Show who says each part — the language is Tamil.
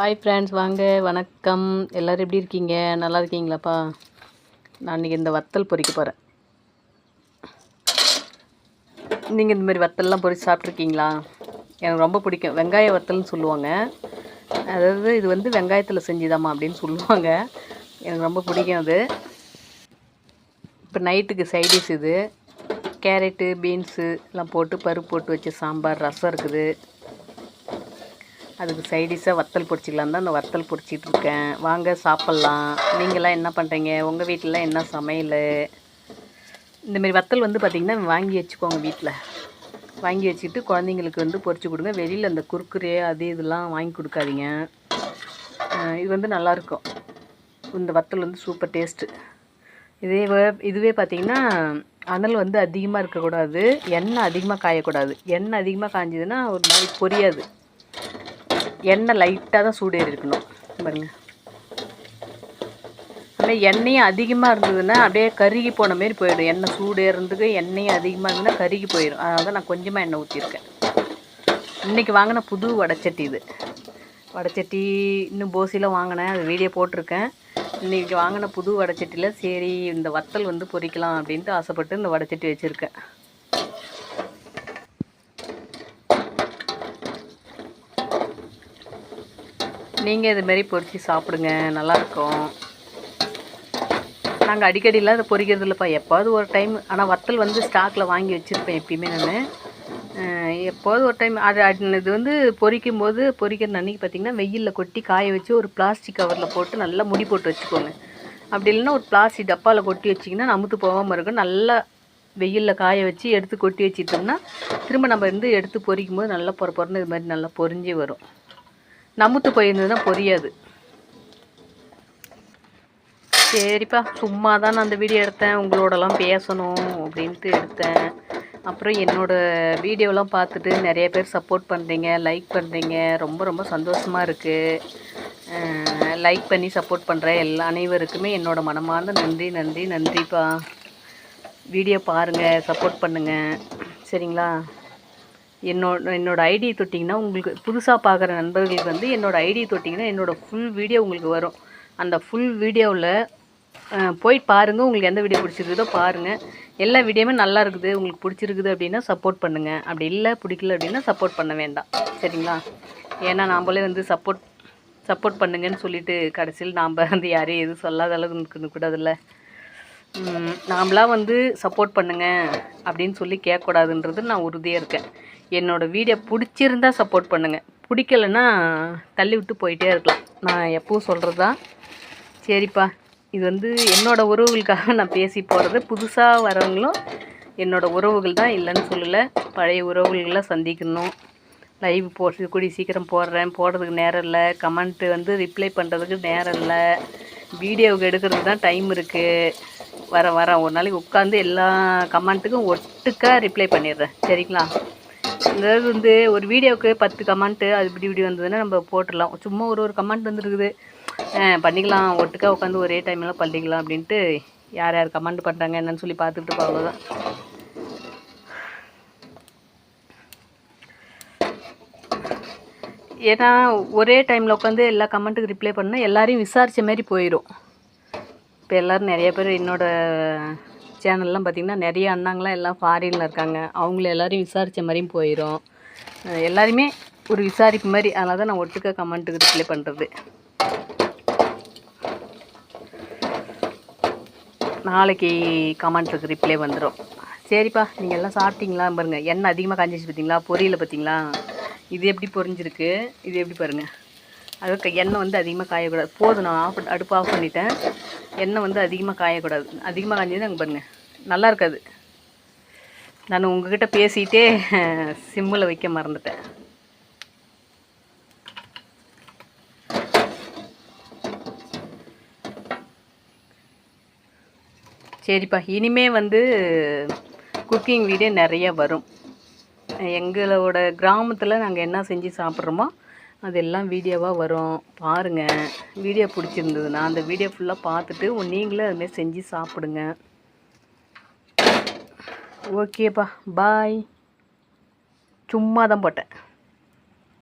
Speaker 1: ஹாய் ஃப்ரெண்ட்ஸ் வாங்க வணக்கம் எல்லோரும் எப்படி இருக்கீங்க நல்லா இருக்கீங்களாப்பா நான் இன்றைக்கி இந்த வத்தல் பொறிக்க போகிறேன் நீங்கள் இந்த மாதிரி வத்தல்லாம் பொறிச்சு சாப்பிட்ருக்கீங்களா எனக்கு ரொம்ப பிடிக்கும் வெங்காய வத்தல்னு சொல்லுவாங்க அதாவது இது வந்து வெங்காயத்தில் செஞ்சுதாம்மா அப்படின்னு சொல்லுவாங்க எனக்கு ரொம்ப பிடிக்கும் அது இப்போ நைட்டுக்கு சைடிஷ் இது கேரட்டு பீன்ஸு எல்லாம் போட்டு பருப்பு போட்டு வச்ச சாம்பார் ரசம் இருக்குது அதுக்கு சைடிஷாக வத்தல் பொடிச்சிக்கலாம் தான் அந்த வத்தல் பொடிச்சிட்டு இருக்கேன் வாங்க சாப்பிட்லாம் நீங்களாம் என்ன பண்ணுறீங்க உங்கள் வீட்டிலலாம் என்ன சமையல் இந்தமாரி வத்தல் வந்து பார்த்திங்கன்னா வாங்கி வச்சுக்கோங்க வீட்டில் வாங்கி வச்சுக்கிட்டு குழந்தைங்களுக்கு வந்து பொறிச்சு கொடுங்க வெளியில் அந்த குறுக்குறே அது இதெல்லாம் வாங்கி கொடுக்காதீங்க இது வந்து நல்லாயிருக்கும் இந்த வத்தல் வந்து சூப்பர் டேஸ்ட்டு இதே இதுவே பார்த்திங்கன்னா அனல் வந்து அதிகமாக இருக்கக்கூடாது எண்ணெய் அதிகமாக காயக்கூடாது எண்ணெய் அதிகமாக காய்ஞ்சதுன்னா ஒரு மாதிரி பொரியாது எண்ணெய் லைட்டாக தான் சூடேறி இருக்கணும் பாருங்கள் அதே எண்ணெயும் அதிகமாக இருந்ததுன்னா அப்படியே கருகி போன மாரி போயிடும் எண்ணெய் சூடேறதுக்கு எண்ணெயும் அதிகமாக இருந்ததுன்னா கருகி போயிடும் அதனால தான் நான் கொஞ்சமாக எண்ணெய் ஊற்றிருக்கேன் இன்றைக்கி வாங்கின புது வடைச்சட்டி இது வடைச்சட்டி இன்னும் போசியில் வாங்கினேன் அது வீடியோ போட்டிருக்கேன் இன்றைக்கி வாங்கின புது வடைச்சட்டியில் சரி இந்த வத்தல் வந்து பொறிக்கலாம் அப்படின்ட்டு ஆசைப்பட்டு இந்த வடைச்சட்டி வச்சுருக்கேன் நீங்கள் இதுமாரி பொறிச்சு சாப்பிடுங்க நல்லாயிருக்கும் நாங்கள் அடிக்கடிலாம் அதை பொறிக்கிறது இல்லைப்பா எப்போது ஒரு டைம் ஆனால் வத்தல் வந்து ஸ்டாக்கில் வாங்கி வச்சுருப்பேன் எப்பயுமே நான் எப்போது ஒரு டைம் அது இது வந்து பொறிக்கும் போது பொறிக்கிற அன்றைக்கி பார்த்திங்கன்னா வெயிலில் கொட்டி காய வச்சு ஒரு பிளாஸ்டிக் கவரில் போட்டு நல்லா முடி போட்டு வச்சுக்கோங்க அப்படி இல்லைன்னா ஒரு பிளாஸ்டிக் டப்பாவில் கொட்டி வச்சிங்கன்னா நமுத்து போகாமல் இருக்கும் நல்லா வெயிலில் காய வச்சு எடுத்து கொட்டி வச்சிட்டோம்னா திரும்ப நம்ம இருந்து எடுத்து பொரிக்கும் போது நல்லா பொற இது மாதிரி நல்லா பொறிஞ்சி வரும் நமுத்து போயிருந்ததுன்னா பொரியாது சரிப்பா சும்மா தான் நான் அந்த வீடியோ எடுத்தேன் உங்களோடலாம் பேசணும் அப்படின்ட்டு எடுத்தேன் அப்புறம் என்னோடய வீடியோலாம் பார்த்துட்டு நிறைய பேர் சப்போர்ட் பண்ணுறீங்க லைக் பண்ணுறீங்க ரொம்ப ரொம்ப சந்தோஷமாக இருக்குது லைக் பண்ணி சப்போர்ட் பண்ணுற எல்லா அனைவருக்குமே என்னோடய மனமார்ந்த நன்றி நன்றி நன்றிப்பா வீடியோ பாருங்கள் சப்போர்ட் பண்ணுங்கள் சரிங்களா என்னோட என்னோடய ஐடி தொட்டிங்கன்னா உங்களுக்கு புதுசாக பார்க்குற நண்பர்களுக்கு வந்து என்னோடய ஐடி தொட்டிங்கன்னா என்னோடய ஃபுல் வீடியோ உங்களுக்கு வரும் அந்த ஃபுல் வீடியோவில் போய் பாருங்கள் உங்களுக்கு எந்த வீடியோ பிடிச்சிருக்குதோ பாருங்கள் எல்லா வீடியோமே நல்லா இருக்குது உங்களுக்கு பிடிச்சிருக்குது அப்படின்னா சப்போர்ட் பண்ணுங்கள் அப்படி இல்லை பிடிக்கல அப்படின்னா சப்போர்ட் பண்ண வேண்டாம் சரிங்களா ஏன்னா நாம்ளே வந்து சப்போர்ட் சப்போர்ட் பண்ணுங்கன்னு சொல்லிட்டு கடைசியில் நாம் வந்து யாரையும் எதுவும் சொல்லாத அளவுக்கு கூடாதுல்ல நாமளாக வந்து சப்போர்ட் பண்ணுங்கள் அப்படின்னு சொல்லி கேட்கக்கூடாதுன்றது நான் உறுதியாக இருக்கேன் என்னோடய வீடியோ பிடிச்சிருந்தா சப்போர்ட் பண்ணுங்கள் பிடிக்கலைன்னா தள்ளி விட்டு போயிட்டே இருக்கலாம் நான் எப்பவும் சொல்கிறது தான் சரிப்பா இது வந்து என்னோடய உறவுகளுக்காக நான் பேசி போகிறது புதுசாக வரவங்களும் என்னோடய உறவுகள் தான் இல்லைன்னு சொல்லலை பழைய உறவுகளெலாம் சந்திக்கணும் லைவ் போட்டு கூடி சீக்கிரம் போடுறேன் போடுறதுக்கு நேரம் இல்லை கமெண்ட்டு வந்து ரிப்ளை பண்ணுறதுக்கு நேரம் இல்லை வீடியோவுக்கு எடுக்கிறதுக்கு தான் டைம் இருக்குது வரேன் வரேன் ஒரு நாளைக்கு உட்காந்து எல்லா கமெண்ட்டுக்கும் ஒட்டுக்காக ரிப்ளை பண்ணிடுறேன் சரிங்களா அதாவது வந்து ஒரு வீடியோவுக்கு பத்து கமெண்ட்டு அது இப்படி இப்படி வந்ததுன்னா நம்ம போட்டுடலாம் சும்மா ஒரு ஒரு கமெண்ட் வந்துருக்குது பண்ணிக்கலாம் ஒட்டுக்காக உட்காந்து ஒரே டைம்லாம் பண்ணிக்கலாம் அப்படின்ட்டு யார் யார் கமெண்ட் பண்ணுறாங்க என்னன்னு சொல்லி பார்த்துட்டு போக தான் ஏன்னா ஒரே டைமில் உட்காந்து எல்லா கமெண்ட்டுக்கு ரிப்ளை பண்ணால் எல்லாரையும் விசாரித்த மாதிரி போயிடும் இப்போ எல்லோரும் நிறைய பேர் என்னோடய சேனல்லாம் பார்த்திங்கன்னா நிறைய அண்ணாங்களாம் எல்லாம் ஃபாரினில் இருக்காங்க அவங்கள எல்லோரையும் விசாரித்த மாதிரியும் போயிடும் எல்லோருமே ஒரு விசாரிப்பு மாதிரி அதனால தான் நான் ஒட்டுக்க கமெண்ட்டுக்கு ரிப்ளை பண்ணுறது நாளைக்கு கமெண்ட்டுக்கு ரிப்ளை வந்துடும் சரிப்பா நீங்கள் எல்லாம் சாப்பிட்டீங்களா பாருங்கள் எண்ணெய் அதிகமாக காஞ்சிச்சு பார்த்தீங்களா பொரியலை பார்த்தீங்களா இது எப்படி பொரிஞ்சிருக்கு இது எப்படி பாருங்கள் அதுக்கு எண்ணெய் வந்து அதிகமாக காயக்கூடாது போதும் நான் ஆஃப் அடுப்பு ஆஃப் பண்ணிட்டேன் எண்ணெய் வந்து அதிகமாக காயக்கூடாது அதிகமாக காய்ஞ்சது அங்கே பாருங்கள் நல்லா இருக்காது நான் உங்ககிட்ட பேசிகிட்டே சிம்மில் வைக்க மறந்துட்டேன் சரிப்பா இனிமே வந்து குக்கிங் வீடியோ நிறைய வரும் எங்களோட கிராமத்தில் நாங்கள் என்ன செஞ்சு சாப்பிட்றோமோ அதெல்லாம் வீடியோவாக வரும் பாருங்கள் வீடியோ பிடிச்சிருந்ததுன்னா அந்த வீடியோ ஃபுல்லாக பார்த்துட்டு நீங்களே அதுமாரி செஞ்சு சாப்பிடுங்க ஓகேப்பா பாய் சும்மா தான் போட்டேன்